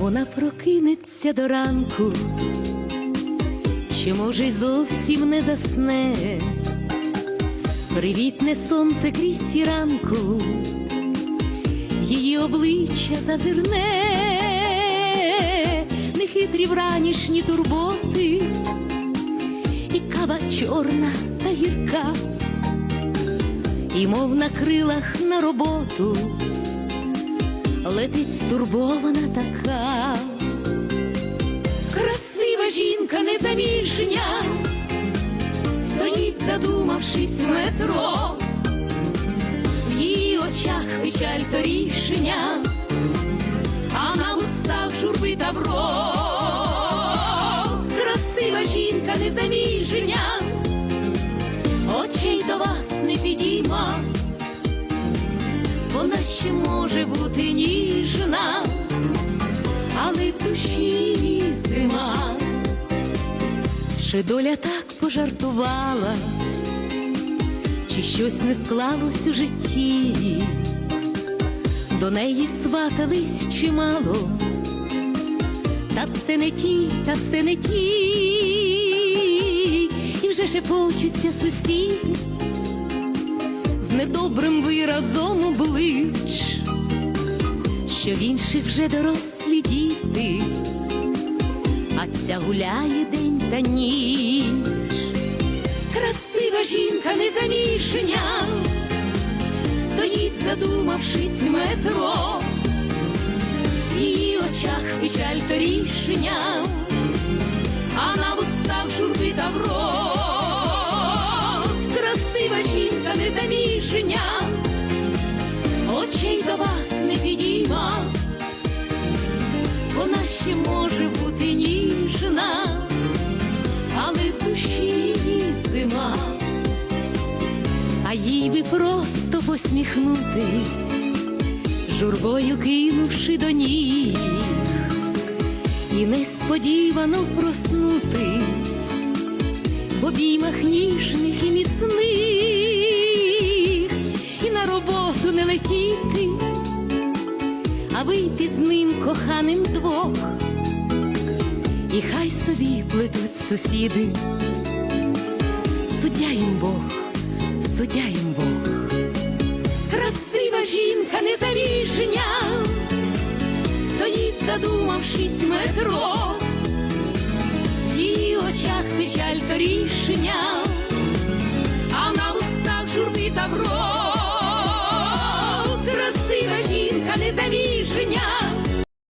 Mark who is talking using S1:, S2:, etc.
S1: вона прокинеться до ранку, чи може й зовсім не засне, привітне сонце крізь фіранку, її обличчя зазирне, нехитрі вранішні турботи, і кава чорна та гірка, і мов на крилах на роботу летить стурбована така, красива жінка незаміжня, стоїть, задумавшись в метро, в її очах печаль то рішення, а на устах журби тавро, красива жінка незаміжня, очей до вас не підійма вона може бути ніжна, але в душі зима. Чи доля так пожартувала, чи щось не склалось у житті, до неї сватались чимало, та все не ті, та все не ті, і вже шепочуться сусіди недобрим виразом облич, що в інших вже дорослі діти, а ця гуляє день та ніч. Красива жінка незаміжня, стоїть, задумавшись в метро, в її очах печаль то рішення, а на вустах журби тавро жінка незаміжня, очей до вас не підійма, вона ще може бути ніжна, але в душі зима, а їй би просто посміхнутись, журбою кинувши до ніг, і несподівано проснутись в обіймах ніжних і міцних, не летіти, а вийти з ним коханим двох, і хай собі плетуть сусіди, суддя їм Бог, суддя їм Бог, красива жінка незаміжня, стоїть, задумавшись метро. В її очах печаль то рішення, а на устах журби тавро, красива жінка незаміжня,